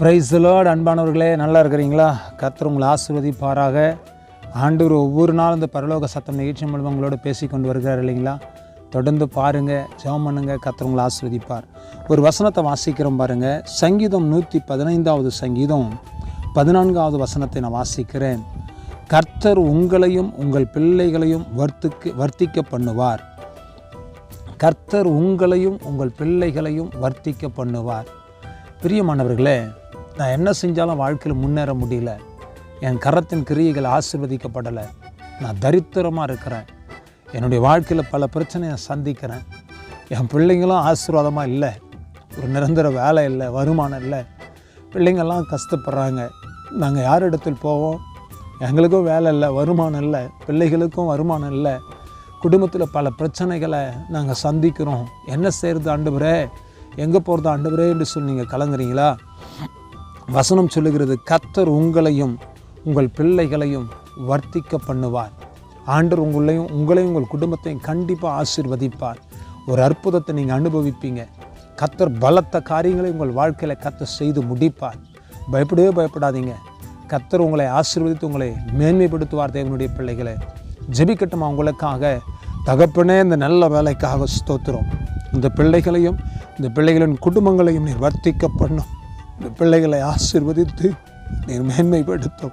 பிரைஸ்லோடு அன்பானவர்களே நல்லா இருக்கிறீங்களா? கர்த்தர் உங்களை ஆசிர்வதிப்பாராக. ஆண்டவர் ஒவ்வொரு நாளும் இந்த பரலோக சத்தம் நிகழ்ச்சி மூலம் உங்களோட பேசி கொண்டு வருகிறார் இல்லைங்களா? தொடர்ந்து பாருங்கள் ஜெபம் பண்ணுங்கள் கத்தர் உங்களை ஆசிர்வதிப்பார். ஒரு வசனத்தை வாசிக்கிறோம் பாருங்கள் சங்கீதம் நூற்றி பதினைந்தாவது சங்கீதம். பதினான்காவது வசனத்தை நான் வாசிக்கிறேன். கர்த்தர் உங்களையும் உங்கள் பிள்ளைகளையும் வர்த்துக்கு வர்த்திக்க பண்ணுவார். கர்த்தர் உங்களையும் உங்கள் பிள்ளைகளையும் வர்த்திக்க பண்ணுவார். பிரியமானவர்களே நான் என்ன செஞ்சாலும் வாழ்க்கையில் முன்னேற முடியல. என் கரத்தின் கிரியைகள் ஆசீர்வதிக்கப்படலை. நான் தரித்திரமாக இருக்கிறேன். என்னுடைய வாழ்க்கையில் பல பிரச்சனையை சந்திக்கிறேன். என் பிள்ளைங்களும் ஆசீர்வாதமாக இல்லை. ஒரு நிரந்தர வேலை இல்லை வருமானம் இல்லை. பிள்ளைங்கள்லாம் கஷ்டப்படுறாங்க. நாங்கள் யார் இடத்தில் போவோம்? எங்களுக்கும் வேலை இல்லை வருமானம் இல்லை. பிள்ளைகளுக்கும் வருமானம் இல்லை. குடும்பத்தில் பல பிரச்சனைகளை நாங்கள் சந்திக்கிறோம். என்ன செய்கிறது ஆண்டு எங்கே போகிறது ஆண்டு என்று சொல்லி நீங்கள் கலங்குறீங்களா? வசனம் சொல்லுகிறது கத்தர் உங்களையும் உங்கள் பிள்ளைகளையும் வர்த்திக்க பண்ணுவார். ஆண்டவர் உங்களையும் உங்களையும் உங்கள் குடும்பத்தையும் கண்டிப்பாக ஆசீர்வதிப்பார். ஒரு அற்புதத்தை நீங்கள் அனுபவிப்பீங்க. கத்தர் பலத்த காரியங்களை உங்கள் வாழ்க்கையில் கத்தர் செய்து முடிப்பார். பயப்படவே பயப்படாதீங்க. கத்தர் உங்களை ஆசீர்வதித்து உங்களை மேன்மைப்படுத்துவார் தேவனுடைய பிள்ளைகளை. ஜெபிக்கட்டுமா உங்களுக்காக? தகப்பனே இந்த நல்ல வேலைக்காக ஸ்தோத்திரம். இந்த பிள்ளைகளையும் இந்த பிள்ளைகளின் குடும்பங்களையும் நீர் வர்த்திக்க பண்ணும். இந்த பிள்ளைகளை ஆசிர்வதித்து நீர் மேன்மைப்படுத்தும்.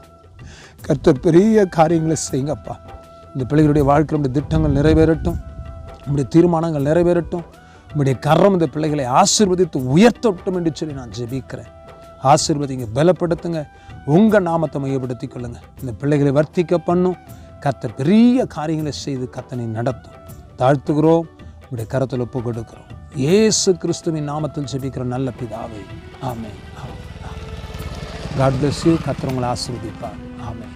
கர்த்தர் பெரிய காரியங்களை செய்யுங்கப்பா. இந்த பிள்ளைகளுடைய வாழ்க்கையில் நம்முடைய திட்டங்கள் நிறைவேறட்டும். நம்முடைய தீர்மானங்கள் நிறைவேறட்டும். நம்முடைய கரம் இந்த பிள்ளைகளை ஆசீர்வதித்து உயர்த்தட்டும் என்று சொல்லி நான் ஜெபிக்கிறேன். ஆசிர்வதிங்க பலப்படுத்துங்க. உங்கள் நாமத்தை மையப்படுத்திக் கொள்ளுங்க. இந்த பிள்ளைகளை வர்த்திக்க பண்ணும். கத்த பெரிய காரியங்களை செய்து கத்தனை நடத்தும். தாழ்த்துகிறோம். உங்களுடைய கரத்தில் ஒப்பு கொடுக்கிறோம். இயேசு கிறிஸ்துவின் நாமத்தில் ஜெபிக்கிற நல்ல பிதாவே. ஆமே ஆமென். காட் பிளஸ் யூ கத்துறவங்களை உங்களை ஆசீர்வதிப்பார். ஆமென்.